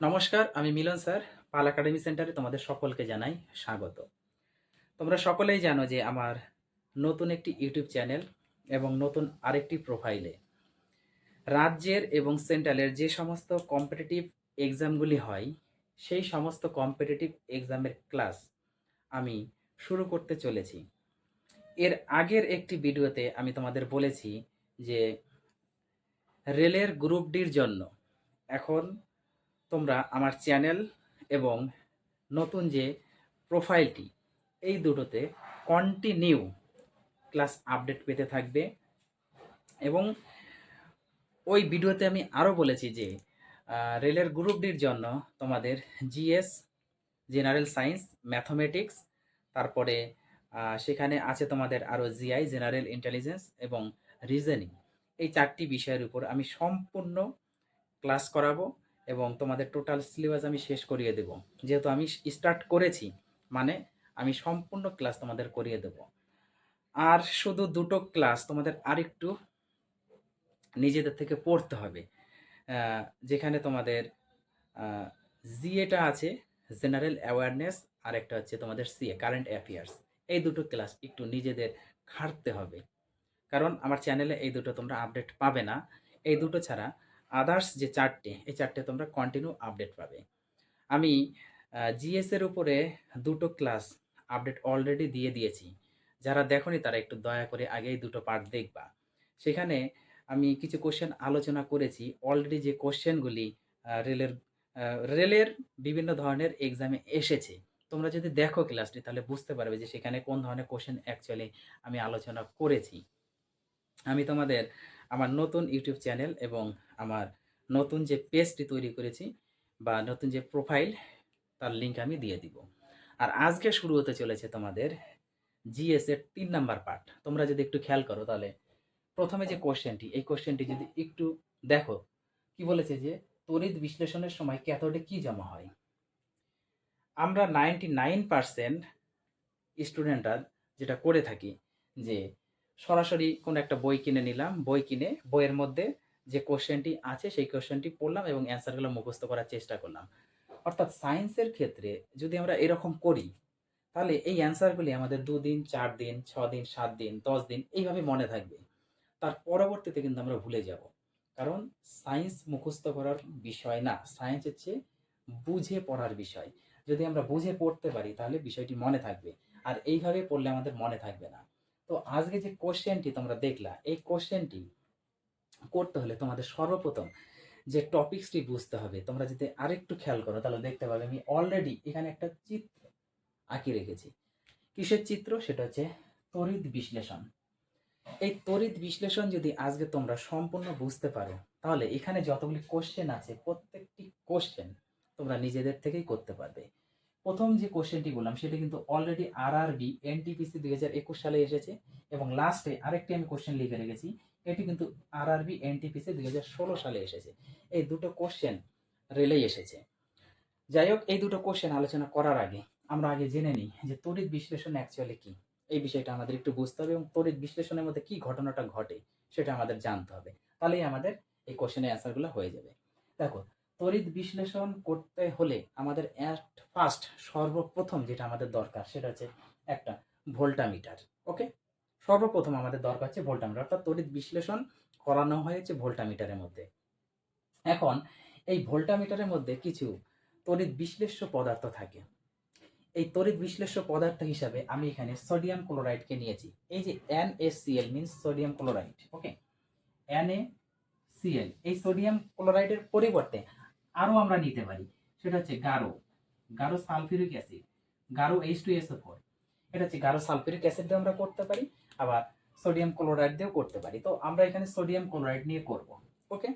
নমস্কার, আমি মিলন স্যার। পাল একাডেমি সেন্টারে তোমাদের সকলকে জানাই স্বাগত। তোমরা সকলেই জানো যে আমার নতুন একটি ইউটিউব চ্যানেল এবং নতুন আরেকটি প্রোফাইলে রাজ্যের এবং সেন্ট্রালের যে সমস্ত কম্পিটিটিভ এক্সামগুলি হয়, সেই সমস্ত কম্পিটিটিভ এক্সামের ক্লাস আমি শুরু করতে চলেছি। এর আগের একটি ভিডিওতে আমি তোমাদের বলেছি যে রেলের গ্রুপ ডির জন্য এখন তোমরা আমার চ্যানেল এবং নতুন যে প্রোফাইলটি, এই দুটোতে কন্টিনিউ ক্লাস আপডেট পেতে থাকবে। এবং ওই ভিডিওতে আমি আরও বলেছি যে রেলের গ্রুপ ডির জন্য তোমাদের জিএস জেনারেল সায়েন্স ম্যাথমেটিক্স তারপরে সেখানে আছে তোমাদের আরও জিআই জেনারেল ইন্টেলিজেন্স এবং রিজনিং এই চারটি বিষয়ের উপর আমি সম্পূর্ণ ক্লাস করাবো। এবং তোমাদের টোটাল সিলেবাস আমি শেষ করিয়ে দেব। যেহেতু আমি স্টার্ট করেছি মানে আমি সম্পূর্ণ ক্লাস তোমাদের করিয়ে দেব। আর শুধু দুটো ক্লাস তোমাদের আরেকটু নিজেদের থেকে পড়তে হবে। যেখানে তোমাদের জিএটা আছে জেনারেল অ্যাওয়ারনেস আর একটা হচ্ছে তোমাদের সিএ কারেন্ট অ্যাফেয়ার্স এই দুটো ক্লাস একটু নিজেদের খাটতে হবে। কারণ আমার চ্যানেলে এই দুটো তোমরা আপডেট পাবে না। এই দুটো ছাড়া আদার্স যে চারটে, এই চারটে তোমরা কন্টিনিউ আপডেট পাবে। আমি জিএস এর উপরে দুটো ক্লাস আপডেট অলরেডি দিয়ে দিয়েছি। যারা দেখোনি তারা একটু দয়া করে আগেই দুটো পার্ট দেখবা। সেখানে আমি কিছু কোশ্চেন আলোচনা করেছি। অলরেডি যে কোশ্চেনগুলি রেলের রেলের বিভিন্ন ধরনের এক্সামে এসেছে। তোমরা যদি দেখো ক্লাসটি তাহলে বুঝতে পারবে যে সেখানে কোন ধরনের কোশ্চেন অ্যাকচুয়ালি আমি আলোচনা করেছি। আমি তোমাদের আমার নতুন ইউটিউব চ্যানেল এবং আমার নতুন যে পেজটি তৈরি করেছি বা নতুন যে প্রোফাইল, তার লিঙ্ক আমি দিয়ে দিব। আর আজকে শুরু হতে চলেছে তোমাদের জিএস এর তিন নাম্বার পার্ট তোমরা যদি একটু খেয়াল করো তাহলে প্রথমে যে কোশ্চেনটি, এই কোশ্চেনটি যদি একটু দেখো, কি বলেছে যে, তড়িৎ বিশ্লেষণের সময় ক্যাথোডে কি জমা হয়? আমরা নাইনটি নাইন পার্সেন্ট স্টুডেন্টরা যেটা করে থাকি যে সরাসরি কোনো একটা বই কিনে নিলাম। বই কিনে বইয়ের মধ্যে যে কোশ্চেনটি আছে, সেই কোশ্চেনটি পড়লাম এবং অ্যান্সারগুলো মুখস্থ করার চেষ্টা করলাম। অর্থাৎ সায়েন্সের ক্ষেত্রে যদি আমরা এরকম করি, তাহলে এই অ্যান্সারগুলি আমাদের দুদিন চার দিন ছ দিন সাত দিন দশ দিন এইভাবে মনে থাকবে। তার পরবর্তীতে কিন্তু আমরা ভুলে যাব। কারণ সায়েন্স মুখস্থ করার বিষয় না। সায়েন্স হচ্ছে বুঝে পড়ার বিষয়। যদি আমরা বুঝে পড়তে পারি, তাহলে বিষয়টি মনে থাকবে। আর এইভাবে পড়লে আমাদের মনে থাকবে না। তো আজকে যে কোশ্চেনটি তোমরা দেখলা, এই কোশ্চেনটি করতে হলে তোমাদের সর্বপ্রথম যে টপিকসটি বুঝতে হবে, তোমরা যদি আরেকটু খেয়াল করো, তাহলে দেখতে পাবে আমি অলরেডি এখানে একটা চিত্র আঁকি রেখেছি। কিসের চিত্র? সেটা হচ্ছে তড়িৎ বিশ্লেষণ। এই তড়িৎ বিশ্লেষণ যদি আজকে তোমরা সম্পূর্ণ বুঝতে পারো, তাহলে এখানে যতগুলি কোশ্চেন আছে, প্রত্যেকটি কোশ্চেন তোমরা নিজেদের থেকেই করতে পারবে। প্রথম যে কোশ্চেনটি বললাম, সেটা কিন্তু অলরেডি আর আর আরবি এনটিপিসি দুই হাজার একুশ সালে এসেছে এবং লাস্টে আরেকটি আমি কোশ্চেন লিখে রেখেছি, এটি কিন্তু আর আরবি এনটিপিসি দুই হাজার ষোলো সালে এসেছে। এই দুটো কোশ্চেন রেলেই এসেছে। যাই হোক, এই দুটো কোশ্চেন আলোচনা করার আগে আমরা আগে জেনে নিই যে তড়িৎ বিশ্লেষণ অ্যাকচুয়ালি কি। এই বিষয়টা আমাদের একটু বুঝতে হবে এবং তড়িৎ বিশ্লেষণের মধ্যে কি ঘটনাটা ঘটে, সেটা আমাদের জানতে হবে। তাহলেই আমাদের এই কোশ্চেনের অ্যান্সারগুলো হয়ে যাবে। দেখো তড়িৎ বিশ্লেষণ করতে হলে আমাদের অ্যাট ফার্স্ট সর্বপ্রথম যেটা আমাদের দরকার সেটা হচ্ছে একটা ভোল্টামিটার ওকে সর্বপ্রথম আমাদের দরকার হচ্ছে ভোল্টামিটার, অর্থাৎ তড়িৎ বিশ্লেষণ করানো হয়েছে ভোল্টামিটারের মধ্যে। এখন এই ভোল্টামিটারের মধ্যে কিছু তড়িৎ বিশ্লেষ্য পদার্থ থাকে। এই তড়িৎ বিশ্লেষ্য পদার্থ হিসাবে আমি এখানে সোডিয়াম ক্লোরাইডকে নিয়েছি। এই যে N S CL means sodium chloride okay N A CL এই সোডিয়াম ক্লোরাইডের পরিবর্তে আরও আমরা নিতে পারি। সেটা হচ্ছে গারো। গারো সালফিউরিক অ্যাসিড। গারো এইচ টু এসও ফোর এটা হচ্ছে গারো সালফিউরিক অ্যাসিড দিয়ে আমরা করতে পারি, আবার সোডিয়াম ক্লোরাইড দিয়েও করতে পারি। তো আমরা এখানে সোডিয়াম ক্লোরাইড নিয়ে করব, ওকে?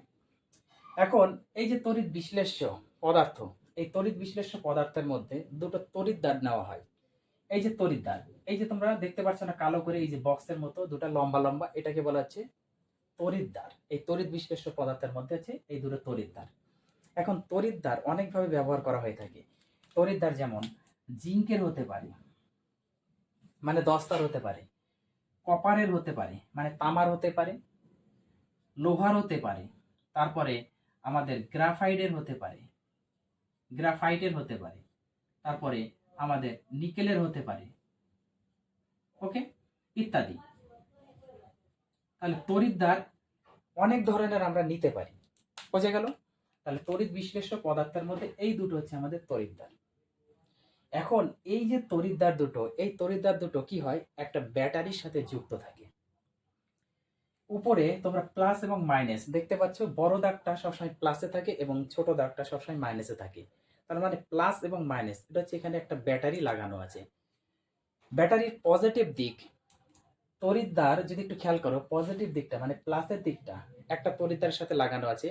এখন এই যে তড়িৎ বিশ্লেষ্য পদার্থ, এই তড়িৎ বিশ্লেষ্য পদার্থের মধ্যে দুটো তড়িৎ নেওয়া হয়। এই যে তড়িৎ এই যে তোমরা দেখতে পাচ্ছ না কালো করে এই যে বক্সের মতো দুটো লম্বা লম্বা, এটাকে বলা হচ্ছে তড়িৎদ্বার এই তড়িৎ বিশ্লেষ্য পদার্থের মধ্যে আছে এই দুটো তড়িৎদ্বার এখন তড়িৎদ্বার অনেকভাবে ব্যবহার করা হয়ে থাকে। তড়িৎদ্বার যেমন জিঙ্কের হতে পারে মানে দস্তার হতে পারে, কপারের হতে পারে মানে তামার হতে পারে, লোহার হতে পারে, তারপরে আমাদের গ্রাফাইডের হতে পারে, গ্রাফাইটের হতে পারে, তারপরে আমাদের নিকেলের হতে পারে, ওকে? ইত্যাদি। তাহলে তড়িৎদ্বার অনেক ধরনের আমরা নিতে পারি। বোঝা গেল? তাহলে তড়িৎ বিশ্লেষ্য পদার্থের মধ্যে এই দুটো হচ্ছে আমাদের তড়িৎদ্বার। এখন এই যে তড়িৎদ্বার দুটো, এই তড়িৎদ্বার দুটো কি হয়? একটা ব্যাটারির সাথে যুক্ত থাকে। উপরে তোমরা প্লাস এবং মাইনাস দেখতে পাচ্ছ, বড় দাগটা সবসময় প্লাসে থাকে এবং ছোট দাগটা সবসময় মাইনাসে থাকে। তার মানে প্লাস এবং মাইনাস এটা হচ্ছে এখানে একটা ব্যাটারি লাগানো আছে। ব্যাটারির পজিটিভ দিক, তড়িৎদ্বার যদি একটু খেয়াল করো পজিটিভ দিকটা মানে প্লাসের দিকটা, একটা তড়িৎদ্বারের সাথে লাগানো আছে।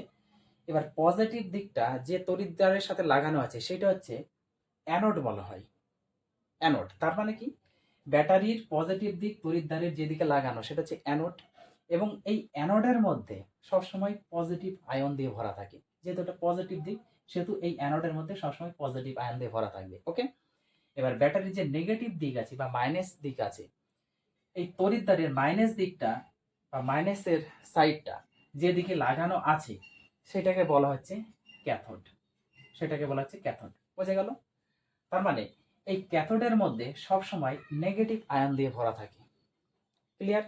এবার পজিটিভ দিকটা যে তড়িৎদ্বারের সাথে লাগানো আছে, সেটা হচ্ছে অ্যানোড বলা হয়। অ্যানোড তার মানে কি? ব্যাটারির পজিটিভ দিক তড়িৎদ্বারের যেদিকে লাগানো, সেটা হচ্ছে অ্যানোড এবং এই অ্যানোডের মধ্যে সবসময় পজিটিভ আয়ন দিয়ে ভরা থাকে। যেহেতু এটা পজিটিভ দিক, সেহেতু এই অ্যানোডের মধ্যে সবসময় পজিটিভ আয়ন দিয়ে ভরা থাকবে ওকে এবার ব্যাটারির যে নেগেটিভ দিক আছে বা মাইনাস দিক আছে, এই তড়িৎদ্বারের মাইনাস দিকটা বা মাইনাসের সাইডটা যেদিকে লাগানো আছে সেটাকে বলা হচ্ছে ক্যাথোড। সেটাকে বলা হচ্ছে ক্যাথোড। বোঝা গেল? তার মানে এই ক্যাথোডের মধ্যে সবসময় নেগেটিভ আয়ন দিয়ে ভরা থাকে। ক্লিয়ার?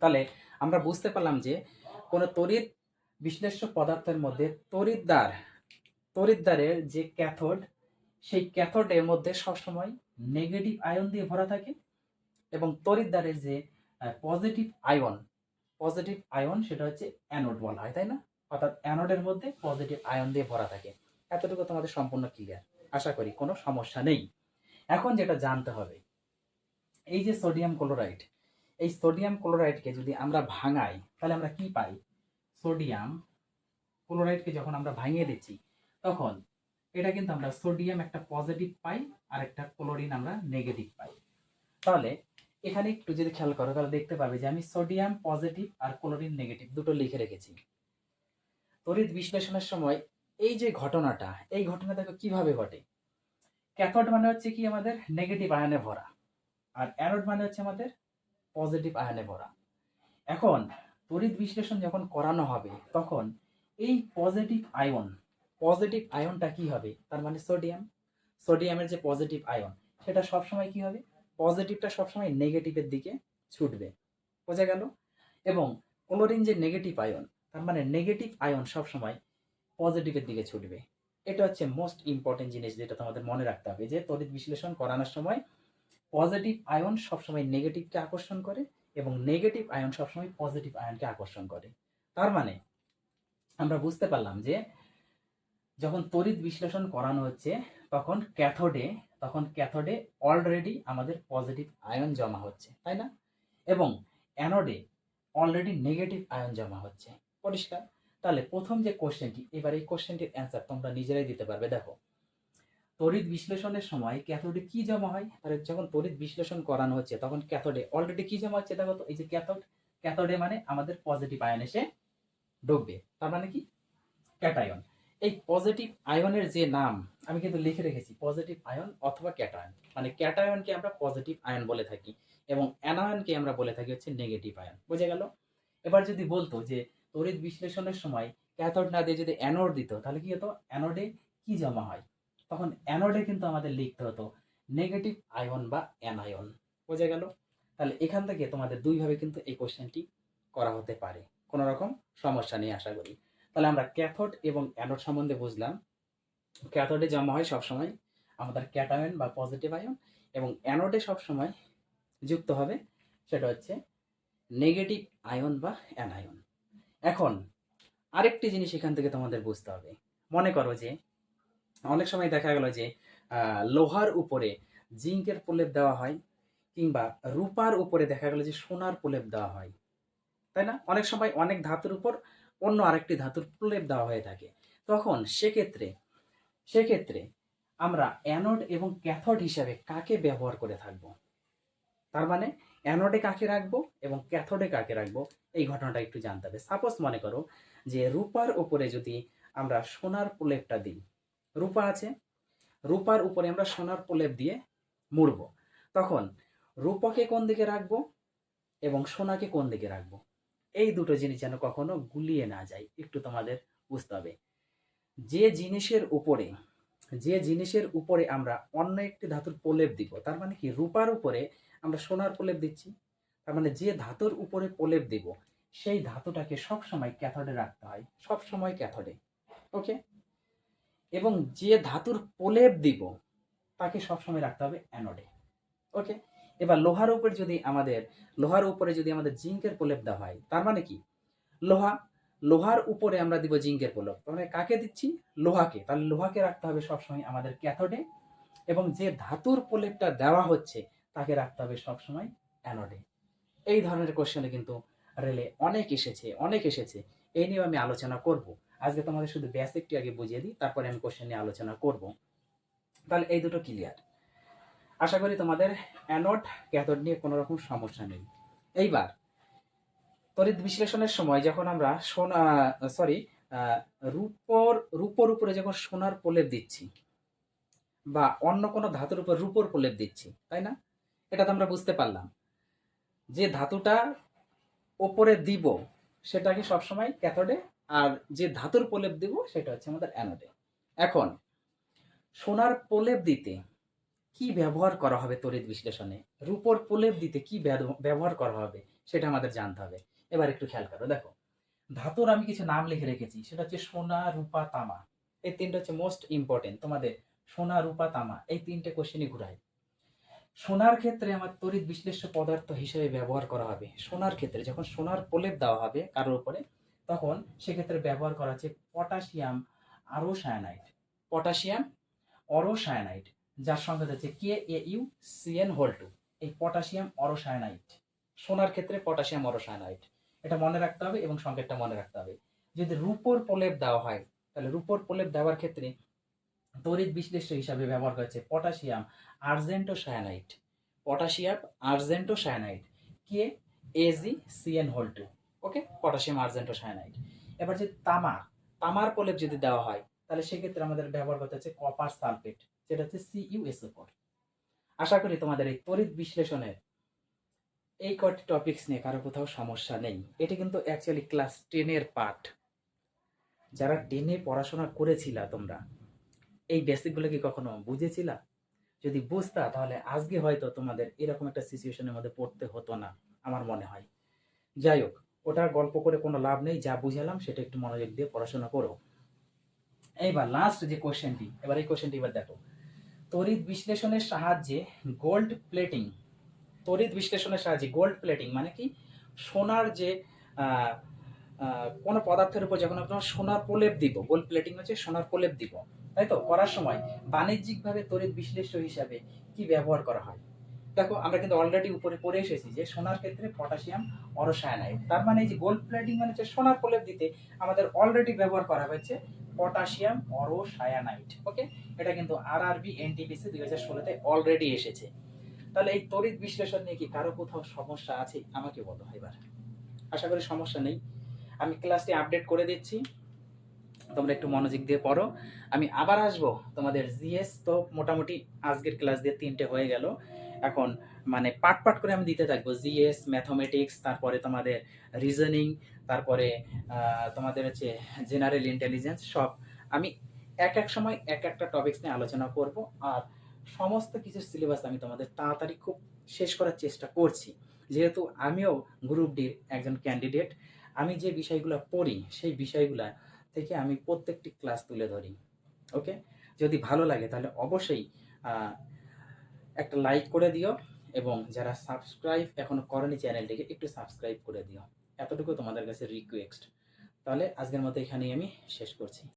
তাহলে আমরা বুঝতে পারলাম যে কোনো তড়িৎ বিশ্লেষ্য পদার্থের মধ্যে তড়িৎদ্বার, তড়িৎদ্বারের যে ক্যাথোড, সেই ক্যাথোডের মধ্যে সবসময় নেগেটিভ আয়ন দিয়ে ভরা থাকে এবং তড়িৎদ্বারের যে পজিটিভ আয়ন পজিটিভ আয়ন সেটা হচ্ছে অ্যানোড বলা হয়, তাই না? অর্থাৎ অ্যানোডের মধ্যে পজিটিভ আয়ন দিয়ে ভরা থাকে। এতটুকু তোমাদের সম্পূর্ণ ক্লিয়ার। আশা করি কোনো সমস্যা নেই। এখন যেটা জানতে হবে, এই যে সোডিয়াম ক্লোরাইড, এই সোডিয়াম ক্লোরাইডকে যদি আমরা ভাঙাই, তাহলে আমরা কি পাই? সোডিয়াম ক্লোরাইডকে যখন আমরা ভাঙিয়ে দিচ্ছি, তখন এটা কিন্তু আমরা সোডিয়াম একটা পজিটিভ পাই আর একটা ক্লোরিন আমরা নেগেটিভ পাই। তাহলে এখানে একটু যদি খেয়াল করো, তাহলে দেখতে পাবে যে আমি সোডিয়াম পজিটিভ আর ক্লোরিন নেগেটিভ দুটো লিখে রেখেছি। তড়িৎ বিশ্লেষণের সময় এই যে ঘটনাটা, এই ঘটনা দেখো কীভাবে ঘটে? ক্যাথোড মানে হচ্ছে কি আমাদের? নেগেটিভ আয়নে ভরা। আর অ্যানোড মানে হচ্ছে আমাদের? পজিটিভ আয়নে ভরা। এখন তড়িৎ বিশ্লেষণ যখন করানো হবে, তখন এই পজিটিভ আয়ন, পজিটিভ আয়নটা কি হবে? তার মানে সোডিয়াম। সোডিয়ামের যে পজিটিভ আয়ন, সেটা সবসময় কি হবে? পজিটিভটা সবসময় নেগেটিভের দিকে ছুটবে। বোঝা গেল? এবং ক্লোরিন যে নেগেটিভ আয়ন তার মানে নেগেটিভ আয়ন সবসময় পজিটিভের দিকে ছুটবে। এটা হচ্ছে মোস্ট ইম্পর্টেন্ট জিনিস যেটা তোমাদের মনে রাখতে হবে যে তড়িৎ বিশ্লেষণ করানোর সময় পজিটিভ আয়ন সবসময় নেগেটিভকে আকর্ষণ করে এবং নেগেটিভ আয়ন সবসময় পজিটিভ আয়নকে আকর্ষণ করে। তার মানে আমরা বুঝতে পারলাম যে, যখন তড়িৎ বিশ্লেষণ করানো হচ্ছে, তখন ক্যাথোডে তখন ক্যাথোডে অলরেডি আমাদের পজিটিভ আয়ন জমা হচ্ছে, তাই না? এবং অ্যানোডে অলরেডি নেগেটিভ আয়ন জমা হচ্ছে। পরিষ্কার। তাহলে প্রথম যে কোশ্চেনটি, এবার এই কোশ্চেনটির অ্যান্সার তোমরা নিজেরাই দিতে পারবে, দেখো। তড়িৎ বিশ্লেষণের সময় ক্যাথোডে কি জমা হয়? তাহলে যখন তড়িৎ বিশ্লেষণ করানো হচ্ছে, তখন ক্যাথোডে অলরেডি কি জমা হচ্ছে, দেখো তো, এই যে ক্যাথোড ক্যাথোডে মানে আমাদের পজিটিভ আয়ন এসে ঢুকবে। তার মানে কি? ক্যাটায়ন এই পজিটিভ আয়নের যে নাম, আমি কিন্তু লিখে রেখেছি পজিটিভ আয়ন অথবা ক্যাটায়ন মানে ক্যাটায়নকে আমরা পজিটিভ আয়ন বলে থাকি এবং অ্যানায়নকে আমরা বলে থাকি হচ্ছে নেগেটিভ আয়ন বুঝে গেল? এবার যদি বলতো যে তড়িৎ বিশ্লেষণের সময় ক্যাথোড না দিয়ে যদি অ্যানোড দিত, তাহলে কি হতো? অ্যানোডে কি জমা হয়? তখন অ্যানোডে কিন্তু আমাদের লিখতে হতো নেগেটিভ আয়ন বা অ্যানায়ন বোঝা গেল? তাহলে এখান থেকে তোমাদের দুইভাবে কিন্তু এই কোশ্চেনটি করা হতে পারে। কোনো রকম সমস্যা নেই, আশা করি। তাহলে আমরা ক্যাথোড এবং অ্যানোড সম্বন্ধে বুঝলাম। ক্যাথোডে জমা হয় সবসময় আমাদের ক্যাটায়ন বা পজিটিভ আয়ন এবং অ্যানোডে সবসময় যুক্ত হবে সেটা হচ্ছে নেগেটিভ আয়ন বা অ্যানায়ন এখন আরেকটি জিনিস এখান থেকে তোমাদের বুঝতে হবে। মনে করো যে, অনেক সময় দেখা গেল যে লোহার উপরে জিঙ্কের প্রলেপ দেওয়া হয় কিংবা রূপার উপরে দেখা গেল যে, সোনার প্রলেপ দেওয়া হয়। তাই না? অনেক সময় অনেক ধাতুর উপর অন্য আরেকটি ধাতুর প্রলেপ দেওয়া হয়ে থাকে। তখন সেক্ষেত্রে সেক্ষেত্রে আমরা অ্যানোড এবং ক্যাথড হিসাবে কাকে ব্যবহার করে থাকব? তার মানে অ্যানোডে কাকে রাখব এবং ক্যাথোডে কাকে রাখব? এই ঘটনাটা একটু জানতে হবে। সাপোজ মনে করো যে রূপার উপরে যদি আমরা সোনার প্রলেপটা দিই, রূপা আছে? রূপার উপরে আমরা সোনার প্রলেপ দিয়ে মুড়ব। তখন রূপকে কোন দিকে রাখব এবং সোনাকে কোন দিকে রাখব? এই দুটো জিনিস যেন কখনো গুলিয়ে না যায়। একটু তোমাদের বুঝতে হবে। যে জিনিসের উপরে, যে জিনিসের উপরে আমরা অন্য একটি ধাতুর প্রলেপ দিব, তার মানে কি? রূপার উপরে আমরা সোনার প্রলেপ দিচ্ছি, তার মানে যে ধাতুর উপরে প্রলেপ দিব, সেই ধাতুটাকে সবসময় ক্যাথডে রাখতে হয়, সবসময় ক্যাথডে, ওকে? এবং যে ধাতুর প্রলেপ দিব, তাকে সবসময় রাখতে হবে অ্যানোডে, ওকে? এবার লোহার উপরে যদি আমাদের, লোহার উপরে যদি আমাদের জিঙ্কের প্রলেপ দেওয়া হয়, তার মানে কি? লোহা, লোহার উপরে আমরা দিব জিঙ্কের প্রলেপ তার মানে কাকে দিচ্ছি? লোহাকে, তাহলে লোহাকে রাখতে হবে সবসময় আমাদের ক্যাথোডে, এবং যে ধাতুর প্রলেপটা দেওয়া হচ্ছে তাকে রাখতে হবে সবসময় অ্যানোডে এই ধরনের কোশ্চেনে কিন্তু রেলে অনেক এসেছে অনেক এসেছে। এই নিয়ে আমি আলোচনা করব। আজকে তোমাদের শুধু বেসিকটি আগে বুঝিয়ে দিই, তারপরে আমি কোশ্চেন নিয়ে আলোচনা করব। তাহলে এই দুটো ক্লিয়ার আশা করি তোমাদের অ্যানোড ক্যাথোড নিয়ে কোনো রকম সমস্যা নেই। এইবার, তড়িৎ বিশ্লেষণের সময় যখন আমরা সোনা সরি রূপর রূপর উপরে যখন সোনার প্রলেপ দিচ্ছি, বা অন্য কোনো ধাতুর উপর রূপর প্রলেপ দিচ্ছি, তাই না? এটা তো আমরা বুঝতে পারলাম। যে ধাতুটা ওপরে দিব, সেটাকে সবসময় ক্যাথোডে, আর যে ধাতুর প্রলেপ দিব, সেটা হচ্ছে আমাদের অ্যানোডে। এখন, সোনার প্রলেপ দিতে কি ব্যবহার করা হবে তড়িৎ বিশ্লেষণে? রূপর প্রলেপ দিতে কি ব্যবহার করা হবে, সেটা আমাদের জানতে হবে। এবার একটু খেয়াল করো, দেখো। ধাতুর আমি কিছু নাম লিখে রেখেছি, সেটা হচ্ছে সোনা, রূপা, তামা। এই তিনটা হচ্ছে মোস্ট ইম্পর্টেন্ট তোমাদের সোনা, রূপা, তামা। এই তিনটে কোশ্চেনই ঘুরাই। সোনার ক্ষেত্রে আমার তড়িৎ বিশ্লেষ্য পদার্থ হিসেবে ব্যবহার করা হবে। সোনার ক্ষেত্রে যখন সোনার প্রলেপ দেওয়া হবে কারোর উপরে, তখন সেক্ষেত্রে ব্যবহার করা হচ্ছে পটাশিয়াম আরও সায়ানাইড পটাশিয়াম অরোসায়ানাইড, যার সঙ্গে হচ্ছে K A U CN whole two এই পটাশিয়াম অরোসায়ানাইড, সোনার ক্ষেত্রে পটাশিয়াম অরোসায়ানাইড। এটা মনে রাখতে হবে এবং সংকেতটা মনে রাখতে হবে। যদি রূপোর প্রলেপ দেওয়া হয়, তাহলে রূপোর প্রলেপ দেওয়ার ক্ষেত্রে তড়িৎ বিশ্লেষ্য হিসাবে ব্যবহার করা হচ্ছে potassium argento cyanide potassium argento cyanide K AG CN whole two okay potassium argento cyanide এবার যে তামার তামার প্রলেপ যদি দেওয়া হয়, তাহলে সেক্ষেত্রে আমাদের ব্যবহার করতে হচ্ছে কপার সালফেট যেটা হচ্ছে সিইউএসও ফোর আশা করি তোমাদের এই তড়িৎ বিশ্লেষণের এই কটি টপিকস নিয়ে কারও কোথাও সমস্যা নেই। এটি কিন্তু অ্যাকচুয়ালি ক্লাস টেনের পার্ট যারা টেনে পড়াশোনা করেছিলা তোমরা এই বেসিকগুলো কি কখনো বুঝেছিলা? যদি বুঝতা, তাহলে আজকে হয়তো তোমাদের এরকম একটা সিচুয়েশনের মধ্যে পড়তে হতো না, আমার মনে হয়। যাই হোক, ওটার গল্প করে কোনো লাভ নেই, যা বুঝালাম সেটা একটু মনোযোগ দিয়ে পড়াশোনা করো। এইবার লাস্ট যে কোশ্চেনটি এবার এই কোশ্চেনটি এবার দেখো। তড়িৎ বিশ্লেষণের সাহায্যে গোল্ড প্লেটিং তড়িৎ বিশ্লেষণের সাহায্যে গোল্ড প্লেটিং মানে কি? সোনার যে কোনো পদার্থের উপর যখন আপনার সোনার প্রলেপ দিব গোল্ড প্লেটিং হচ্ছে সোনার প্রলেপ দিব। তাই তো? করার সময়। বাণিজ্যিকভাবে তড়িৎ বিশ্লেষ্য হিসাবে কি ব্যবহার করা হয়? দেখো, আমরা কিন্তু অলরেডি উপরে পড়ে এসেছি যে সোনার ক্ষেত্রে পটাশিয়াম অরসায়ানাইড। তার মানে যে গোল্ড প্লেটিং মানে হচ্ছে সোনার প্রলেপ দিতে আমাদের অলরেডি ব্যবহার করা হয়েছে পটাশিয়াম অরোসায়ানাইড। ওকে এটা কিন্তু আর আর আরবি এনটিপিসি দুই হাজার ষোলোতে অলরেডি এসেছে। তাহলে এই তড়িৎ বিশ্লেষণ নিয়ে কি কারও কোথাও সমস্যা আছে? আমাকে বলো এবার। আশা করি সমস্যা নেই। আমি ক্লাসটি আপডেট করে দিচ্ছি। তোমরা একটু মনোযোগ দিয়ে পড়ো। আমি আবার আসব। তোমাদের জিএস তো মোটামুটি আজকের ক্লাস দিয়ে তিনটে হয়ে গেল। এখন মানে পাট পাট করে আমি দিতে থাকব। জিএস, ম্যাথমেটিক্স, তারপরে তোমাদের রিজনিং, তারপরে তোমাদের হচ্ছে জেনারেল ইন্টেলিজেন্স সব। আমি এক এক সময় এক একটা টপিকস নিয়ে আলোচনা করব আর সমস্ত কিছু সিলেবাস আমি তোমাদের তাড়াতাড়ি খুব শেষ করার চেষ্টা করছি। যেহেতু আমিও গ্রুপ ডির একজন ক্যান্ডিডেট, আমি যে বিষয়গুলো পড়ি, সেই বিষয়গুলো থেকে আমি প্রত্যেকটি ক্লাস তুলে ধরি ওকে যদি ভালো লাগে তাহলে অবশ্যই একটা লাইক করে দিও এবং যারা সাবস্ক্রাইব এখনও করেনি চ্যানেলটিকে একটু সাবস্ক্রাইব করে দিও। এতটুকু তোমাদের কাছে রিকোয়েস্ট তাহলে আজকের মতো এখানেই আমি শেষ করছি।